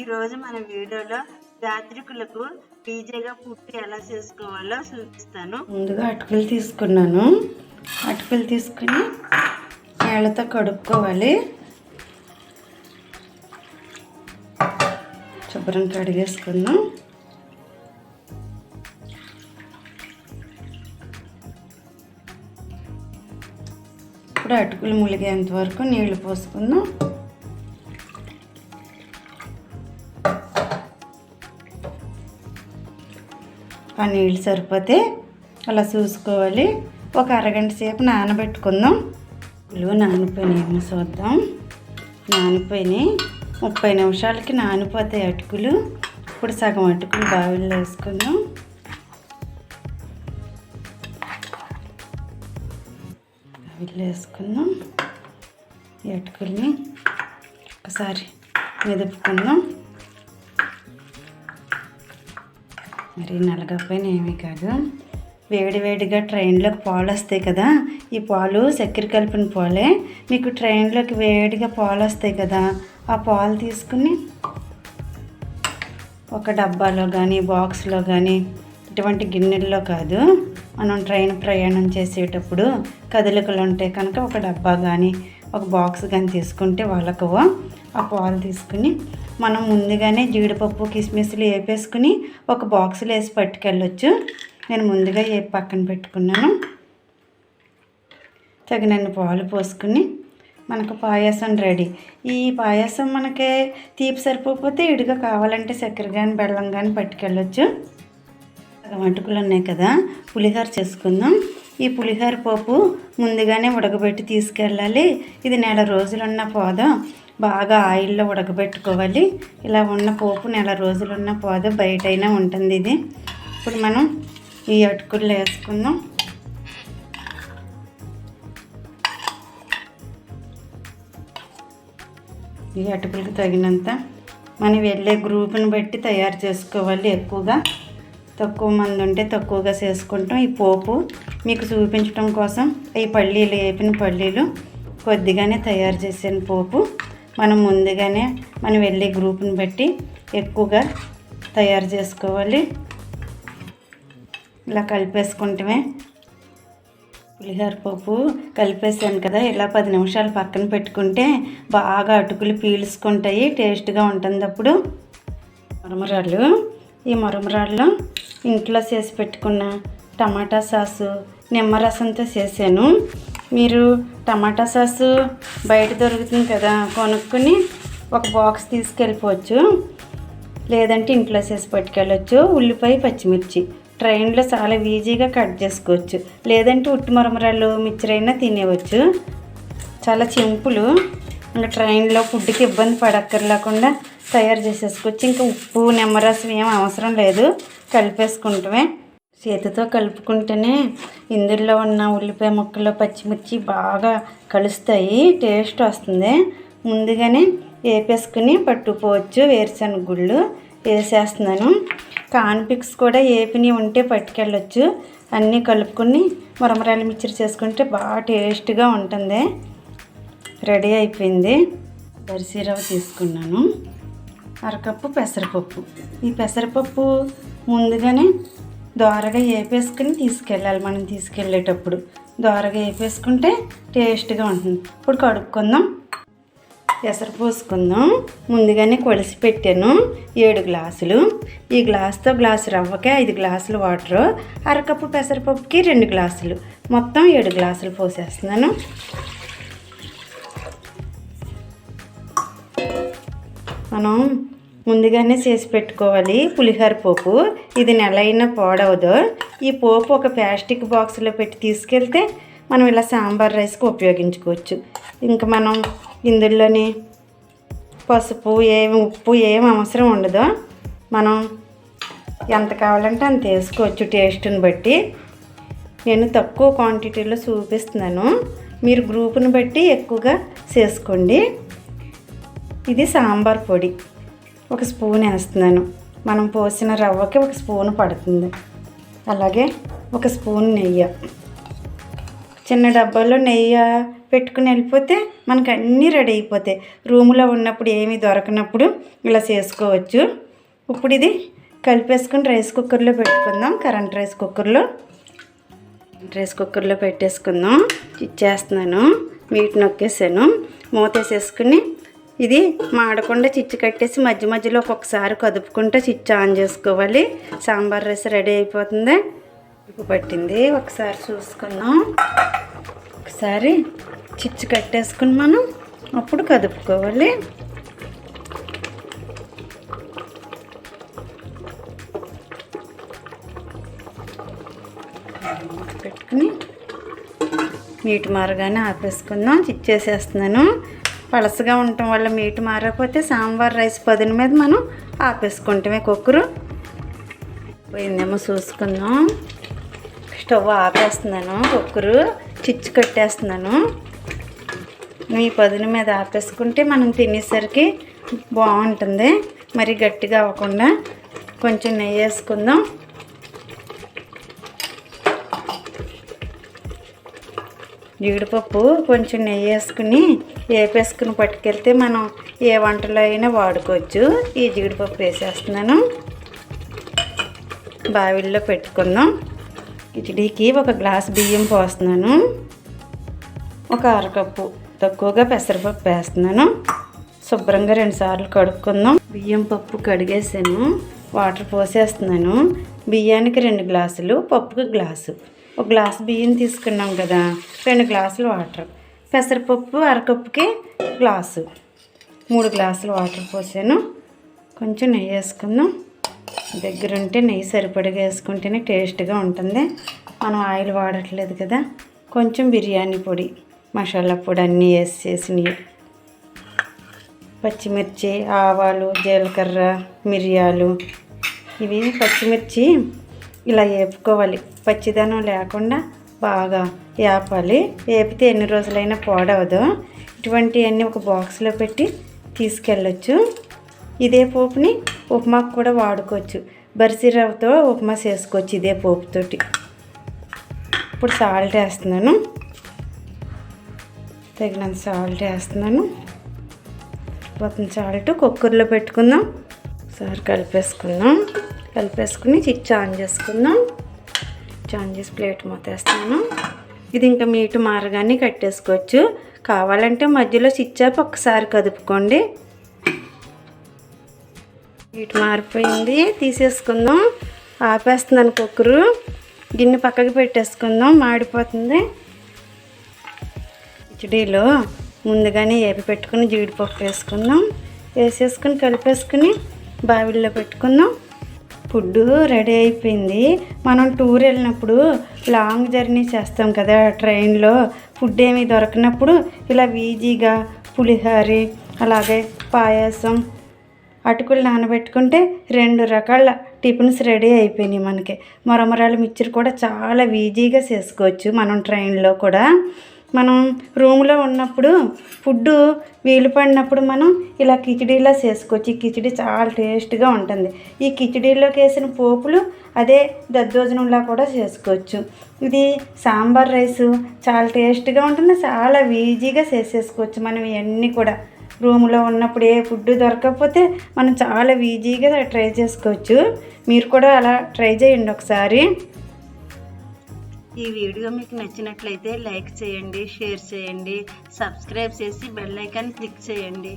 ఈరోజు మన వీడియోలో యాత్రికులకు ఈజీగా పుట్టి ఎలా చేసుకోవాలో చూపిస్తాను. ముందుగా అటుకులు తీసుకున్నాను. అటుకులు తీసుకుని నీళ్ళతో కడుక్కోవాలి. శుభ్రం కడిగేసుకుందాం. ఇప్పుడు అటుకులు ములిగేంత వరకు నీళ్ళు పోసుకుందాం. ఆ నీళ్ళు సరిపోతే అలా చూసుకోవాలి. ఒక అరగంట సేపు నానబెట్టుకుందాం. ఉలువ నానిపోయినాయేమో చూద్దాం. నానిపోయినాయి. ముప్పై నిమిషాలకి నానిపోతాయి అటుకులు. ఇప్పుడు సగం అటుకులు బావిలో వేసుకుందాం. బావిలో వేసుకుందాం. ఈ అటుకుల్ని ఒకసారి మెదుపుకుందాం. మరి నలగపోయిన ఏమీ కాదు వేడివేడిగా ట్రైన్లోకి పాలు వస్తాయి కదా ఈ పాలు చక్కెర కలిపిన పాలే. మీకు ట్రైన్లోకి వేడిగా పాలు వస్తాయి కదా ఆ పాలు తీసుకుని ఒక డబ్బాలో కానీ బాక్స్లో కానీ ఇటువంటి గిన్నెల్లో కాదు మనం ట్రైన్ ప్రయాణం చేసేటప్పుడు కదలికలు ఉంటాయి కనుక ఒక డబ్బా కానీ ఒక బాక్స్ కానీ తీసుకుంటే వాళ్ళకు ఆ పాలు తీసుకుని మనం ముందుగానే జీడిపప్పు కిస్మిస్లు వేపేసుకుని ఒక బాక్స్లో వేసి పట్టుకెళ్ళొచ్చు. నేను ముందుగా ఏ పక్కన పెట్టుకున్నాను. తగినన్ని పాలు పోసుకుని మనకు పాయసం రెడీ. ఈ పాయసం మనకి తీపి సరిపోతే ఇడిగా కావాలంటే చక్కెర కానీ బెల్లం కానీ పట్టుకెళ్ళొచ్చు. అటుకులు ఉన్నాయి కదా పులిహోర చేసుకుందాం. ఈ పులిహోర పోపు ముందుగానే ఉడకబెట్టి తీసుకెళ్ళాలి. ఇది నెల రోజులున్న పోద. బాగా ఆయిల్లో ఉడకబెట్టుకోవాలి. ఇలా ఉన్న పోపు నెల రోజులున్న పోద బయటైనా ఉంటుంది ఇది. ఇప్పుడు మనం ఈ అటుకులు వేసుకుందాం. ఈ అటుకులకు తగినంత మనం వెళ్ళే గ్రూప్ని బట్టి తయారు చేసుకోవాలి ఎక్కువగా. తక్కువ మంది ఉంటే తక్కువగా చేసుకుంటాం. ఈ పోపు మీకు చూపించడం కోసం ఈ పల్లీలు వేపిన పల్లీలు కొద్దిగానే తయారు చేసిన పోపు. మనం ముందుగానే మనం వెళ్ళే గ్రూప్ని బట్టి ఎక్కువగా తయారు చేసుకోవాలి. ఇలా కలిపేసుకుంటమే. పులిహోర పప్పు కలిపేసాను కదా ఇలా పది నిమిషాలు పక్కన పెట్టుకుంటే బాగా అటుకులు పీల్చుకుంటాయి టేస్ట్గా ఉంటుంది అప్పుడు మరమరాళ్ళు ఈ మరమరాళ్ళు ఇంట్లో చేసి పెట్టుకున్న టమాటా సాసు నిమ్మరసంతో చేశాను. మీరు టమాటా సాసు బయట దొరుకుతుంది కదా కొనుక్కొని ఒక బాక్స్ తీసుకెళ్ళిపోవచ్చు. లేదంటే ఇంట్లో చేసి పట్టుకెళ్ళొచ్చు. ఉల్లిపాయ పచ్చిమిర్చి. ట్రైన్లో చాలా ఈజీగా కట్ చేసుకోవచ్చు. లేదంటే ఉట్టి మరమరాలు మిక్చరైనా తినేవచ్చు. చాలా సింపుల్. ఇంకా ట్రైన్లో ఫుడ్కి ఇబ్బంది పడక్కర్లేకుండా తయారు చేసేసుకోవచ్చు. ఇంకా ఉప్పు నిమ్మరసం ఏం అవసరం లేదు. కలిపేసుకుంటమే. చేతితో కలుపుకుంటేనే ఇందులో ఉన్న ఉల్లిపాయ ముక్కలు పచ్చిమిర్చి బాగా కలుస్తాయి టేస్ట్ వస్తుంది. ముందుగానే వేపేసుకుని పట్టుకోవచ్చు వేరుశనగ గుళ్ళు. వేసేస్తున్నాను. కాన్పిక్స్ కూడా ఏపిని ఉంటే పట్టుకెళ్ళొచ్చు. అన్నీ కలుపుకొని మురమరాలు మిక్చర్ చేసుకుంటే బాగా టేస్ట్గా ఉంటుంది. రెడీ అయిపోయింది. బరిసీరవ తీసుకున్నాను. అరకప్పు పెసరపప్పు. ఈ పెసరపప్పు ముందుగానే దోరగా వేపేసుకుని తీసుకెళ్ళాలి మనం తీసుకెళ్ళేటప్పుడు. దోరగా వేపేసుకుంటే టేస్ట్గా ఉంటుంది. ఇప్పుడు కడుక్కుందాం. ఎసరు పోసుకుందాం. ముందుగానే కొలిసి పెట్టాను. ఏడు గ్లాసులు. ఈ గ్లాస్తో గ్లాసు రవ్వకే ఐదు గ్లాసులు వాటరు. అరకప్పు పెసరపప్పుకి రెండు గ్లాసులు. మొత్తం ఏడు గ్లాసులు పోసేస్తున్నాను. మనం ముందుగానే చేసి పెట్టుకోవాలి పులిహోర పోపు. ఇది నెల అయినా పాడవదు. ఈ పోపు ఒక ప్లాస్టిక్ బాక్స్లో పెట్టి తీసుకెళ్తే మనం ఇలా సాంబార్ రైస్కి ఉపయోగించుకోవచ్చు. ఇంకా మనం ఇందులోని పసుపు ఏమి ఉప్పు ఏం అవసరం ఉండదు. మనం ఎంత కావాలంటే అంత వేసుకోవచ్చు టేస్ట్ని బట్టి. నేను తక్కువ క్వాంటిటీలో చూపిస్తున్నాను. మీరు గ్రూప్ని బట్టి ఎక్కువగా చేసుకోండి. ఇది సాంబార్ పొడి. ఒక స్పూన్ వేస్తున్నాను. మనం పోసిన రవ్వకి ఒక స్పూన్ పడుతుంది. అలాగే ఒక స్పూన్ నెయ్యి. చిన్న డబ్బాలో నెయ్యి పెట్టుకుని వెళ్ళిపోతే మనకు అన్నీ రెడీ అయిపోతాయి. రూములో ఉన్నప్పుడు ఏమీ దొరకనప్పుడు ఇలా చేసుకోవచ్చు. ఇప్పుడు ఇది కలిపేసుకుని రైస్ కుక్కర్లో పెట్టుకుందాం. కరెంట్ రైస్ కుక్కర్లో. రైస్ కుక్కర్లో పెట్టేసుకుందాం. ఇచ్చేస్తున్నాను. మీట్ నొక్కేసాను. మూత వేసేసుకుని ఇది మాడకుండా చిచ్చు కట్టేసి మధ్య మధ్యలో ఒక్కొక్కసారి కదుపుకుంటూ చిచ్చు ఆన్ చేసుకోవాలి. సాంబార్ రైస్ రెడీ అయిపోతుంది? ఉప్పు పట్టింది. ఒకసారి చూసుకుందాం. ఒకసారి చిచ్చు కట్టేసుకుని మనం అప్పుడు కదుపుకోవాలి. పెట్టుకుని నీటి మారగానే ఆపేసుకుందాం. చిచ్చేసేస్తున్నాను. పలసగా ఉండటం వల్ల మీటు మారకపోతే సాంబార్ రైస్ పదిన మీద మనం ఆపేసుకుంటామే కుక్కరు. పోయిందేమో చూసుకుందాం. స్టవ్ ఆపేస్తున్నాను కుక్కరు. చిచ్చు కట్టేస్తున్నాను. ఈ పదును మీద ఆపేసుకుంటే మనం తినేసరికి బాగుంటుంది. మరి గట్టిగా అవ్వకుండా కొంచెం నెయ్యి వేసుకుందాం. జీడిపప్పు కొంచెం నెయ్యి వేసుకుని వేపేసుకుని పట్టుకెళ్తే మనం ఏ వంటలో అయినా వాడుకోవచ్చు. ఈ జీడిపప్పు వేసేస్తున్నాను. బావిల్లో పెట్టుకుందాం కిచడీకి ఒక గ్లాస్ బియ్యం పోస్తున్నాను. ఒక అరకప్పు తక్కువగా పెసరపప్పు వేస్తున్నాను. శుభ్రంగా రెండుసార్లు కడుక్కుందాం బియ్యం పప్పు కడిగేసాను. వాటర్ పోసేస్తున్నాను. బియ్యానికి రెండు గ్లాసులు పప్పుకి గ్లాసు. ఒక గ్లాస్ బియ్యం తీసుకున్నాం కదా రెండు గ్లాసులు వాటర్. పెసరపప్పు అరకప్పుకి గ్లాసు. మూడు గ్లాసులు వాటర్ పోసాను. కొంచెం నెయ్యి వేసుకుందాం. దగ్గర ఉంటే నెయ్యి సరిపడగా వేసుకుంటేనే టేస్ట్గా ఉంటుంది. మనం ఆయిల్ వాడట్లేదు కదా కొంచెం బిర్యానీ పొడి మసాలా పొడి అన్నీ వేసి చేసినవి పచ్చిమిర్చి ఆవాలు జీలకర్ర మిరియాలు ఇవి పచ్చిమిర్చి ఇలా వేపుకోవాలి పచ్చిదనం లేకుండా బాగా వేపాలి వేపితే ఎన్ని రోజులైనా పాడవదు. ఇటువంటివన్నీ ఒక బాక్స్లో పెట్టి తీసుకెళ్ళొచ్చు. ఇదే పోపుని ఉప్మాకు కూడా వాడుకోవచ్చు. బరిసిరవ్వతో ఉప్మా చేసుకోవచ్చు ఇదే పోపుతోటి ఇప్పుడు సాల్ట్ వేస్తున్నాను. తగినంత సాల్ట్ వేస్తున్నాను. మొత్తం సాల్ట్ కుక్కర్లో పెట్టుకుందాం. ఒకసారి కలిపేసుకుందాం. కలిపేసుకుని చిచ్ ఆన్ చేసుకుందాం. ఆన్ చేసి ప్లేట్ మూతేస్తాను ఇది ఇంకా మీటు మారగానే కట్టేసుకోవచ్చు. కావాలంటే మధ్యలో చిచ్చాప ఒకసారి కదుపుకోండి. మీటు మారిపోయింది. తీసేసుకుందాం. ఆపేస్తున్నాను కుక్కరు గిన్నె పక్కకి పెట్టేసుకుందాం. మాడిపోతుంది. కిచడీలో ముందుగానే ఏపి పెట్టుకుని జీడిపప్పు వేసుకుందాం. వేసేసుకుని కలిపేసుకుని బావిల్లో పెట్టుకుందాం. ఫుడ్ రెడీ అయిపోయింది. మనం టూర్ వెళ్ళినప్పుడు లాంగ్ జర్నీ చేస్తాం కదా ట్రైన్లో ఫుడ్ ఏమీ దొరకనప్పుడు ఇలా ఈజీగా పులిహోరి అలాగే పాయసం అటుకులు నానబెట్టుకుంటే రెండు రకాల టిఫిన్స్ రెడీ అయిపోయినాయి మనకి. మరమరాలు మిక్చర్ కూడా చాలా ఈజీగా చేసుకోవచ్చు మనం ట్రైన్లో కూడా. మనం రూమ్లో ఉన్నప్పుడు ఫుడ్ వీలు పడినప్పుడు మనం ఇలా కిచిడీలా చేసుకోవచ్చు. ఈ కిచిడి చాలా టేస్ట్గా ఉంటుంది. ఈ కిచిడీలోకి వేసిన పోపులు అదే దద్దోజనంలా కూడా చేసుకోవచ్చు. ఇది సాంబార్ రైస్ చాలా టేస్ట్గా ఉంటుంది. చాలా ఈజీగా చేసేసుకోవచ్చు మనం ఇవన్నీ కూడా. రూమ్లో ఉన్నప్పుడు ఏ ఫుడ్ దొరకకపోతే మనం చాలా ఈజీగా ట్రై చేసుకోవచ్చు. మీరు కూడా అలా ట్రై చేయండి ఒకసారి. ఈ వీడియో మీకు నచ్చినట్లయితే లైక్ చేయండి షేర్ చేయండి సబ్స్క్రైబ్ చేసి బెల్ ఐకాన్ క్లిక్ చేయండి.